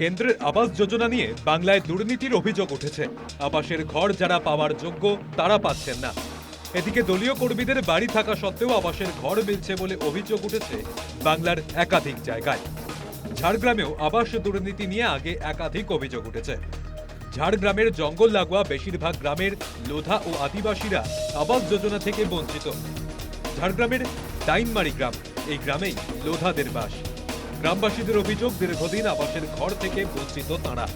কেন্দ্রের আবাস যোজনা নিয়ে বাংলায় দুর্নীতির অভিযোগ উঠেছে। আবাসের ঘর যারা পাওয়ার যোগ্য, তারা পাচ্ছেন না। এদিকে দলীয় কর্মীদের বাড়ি থাকা সত্ত্বেও আবাসের ঘর মিলছে বলে অভিযোগ উঠেছে বাংলার একাধিক জায়গায়। ঝাড়গ্রামেও আবাস দুর্নীতি নিয়ে আগে একাধিক অভিযোগ উঠেছে। ঝাড়গ্রামের জঙ্গল লাগোয়া বেশিরভাগ গ্রামের লোধা ও আদিবাসীরা আবাস যোজনা থেকে বঞ্চিত। ঝাড়গ্রামের ডাইনমারি গ্রাম, এই গ্রামেই লোধাদের বাস। গ্রামবাসীদের অভিযোগ দীর্ঘদিন আবাসের ঘর থেকে বঞ্চিত তাঁরা।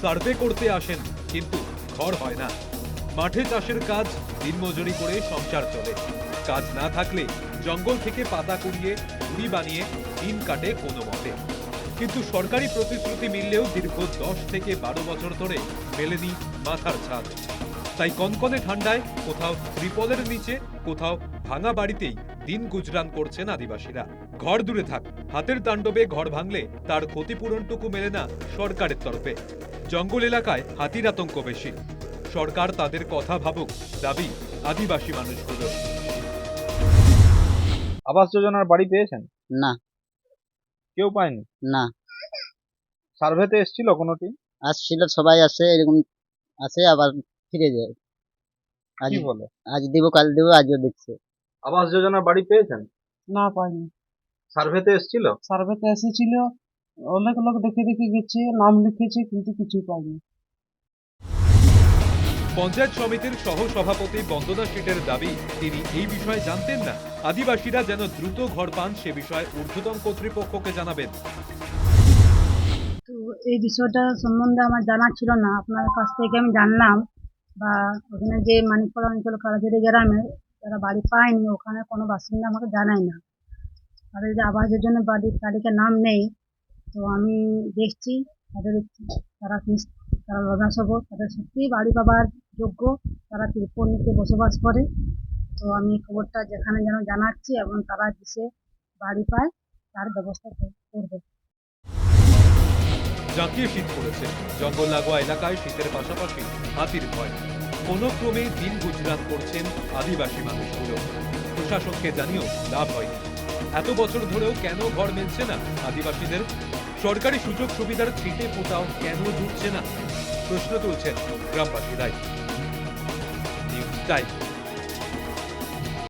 সার্ভে করতে আসেন, কিন্তু ঘর হয় না। মাঠে চাষের কাজ, দিনমজুরি করে সংসার চলে। কাজ না থাকলে জঙ্গল থেকে পাতা কুড়িয়ে ঝুড়ি বানিয়ে দিন কাটে কোনো মতে। কিন্তু সরকারি প্রতিশ্রুতি মিললেও দীর্ঘ দশ থেকে বারো বছর ধরে মেলেনি মাথার ছাদ। তাই কনকনে ঠান্ডায় কোথাও ত্রিপলের নিচে, কোথাও ভাঙা বাড়িতেই দিন গুজরান করছেন আদিবাসীরা। ঘর দূরে থাক হাতের তাণ্ডবে ঘর ভাঙলে তার ক্ষতিপূরণটুকু মেলে না সরকারের তরফে। জঙ্গল এলাকায় হাতির আতঙ্ক বেশি। সরকার তাদের কথা ভাবুক দাবি আদিবাসী মানুষগুলো। আবাস যোজনার বাড়ি পেয়েছেন? না। কেউ পায়নি? না। সার্ভেতে এসেছিল কোনোটি আসছিল সবাই আসে এরকম আসে আবার ফিরে যায়। আজ বলে? আজ দিব কাল দিব আজও দিচ্ছে আবাস যোজনার বাড়ি পেয়েছেন? না পাইনি। সার্ভেতে এসেছিল? সার্ভেতে এসেছিল। অনেক লোক দেখে দেখে গেছে নাম লিখেছে কিন্তু কিছু পাইনি। পঞ্চায়েত সমিতির সহ সভাপতি বন্দনা শেঠের দাবি তিনি এই বিষয়ে জানতেন না। আদিবাসীরা যেন দ্রুত ঘর পান সে বিষয়ে ঊর্ধ্বতন কর্তৃপক্ষকে জানাবেন। তো এই বিষয়টা সম্বন্ধে আমার জানা ছিল না। আপনার কাছ থেকে আমি জানলাম বা ওখানে যে মানিকপাড়া অঞ্চল কালাঝুরি গ্রামে যারা বাড়ি পায়নি, ওখানে কোনো বাসিন্দা আমাকে জানায় না। তাদের যে আবাস যোজনা বাড়ির তালিকা নাম নেই, তো আমি দেখছি তাদের তারা তারা লদাসব তাদের সত্যিই বাড়ি পাবার যোগ্য, তারা ত্রিপল নিতে বসবাস করে। তো আমি খবরটা যেখানে যেন জানাচ্ছি এবং তারা দেশে বাড়ি পায়, তার ব্যবস্থা কর- করবে। জাঁকিয়ে শীত পড়েছে। জঙ্গল লাগোয়া এলাকায় শীতের পাশাপাশি হাতির ভয়। কোনো ক্রমে দিন গুজরাত করছেন আদিবাসী মানুষগুলো। প্রশাসনকে জানিয়েও লাভ হয়নি। এত বছর ধরেও কেন ঘর মিলছে না আদিবাসীদের? সরকারি সুযোগ সুবিধার ছিটে পোতাও কেন জুটছে না? প্রশ্ন তুলছেন গ্রামবাসীরাই। News time.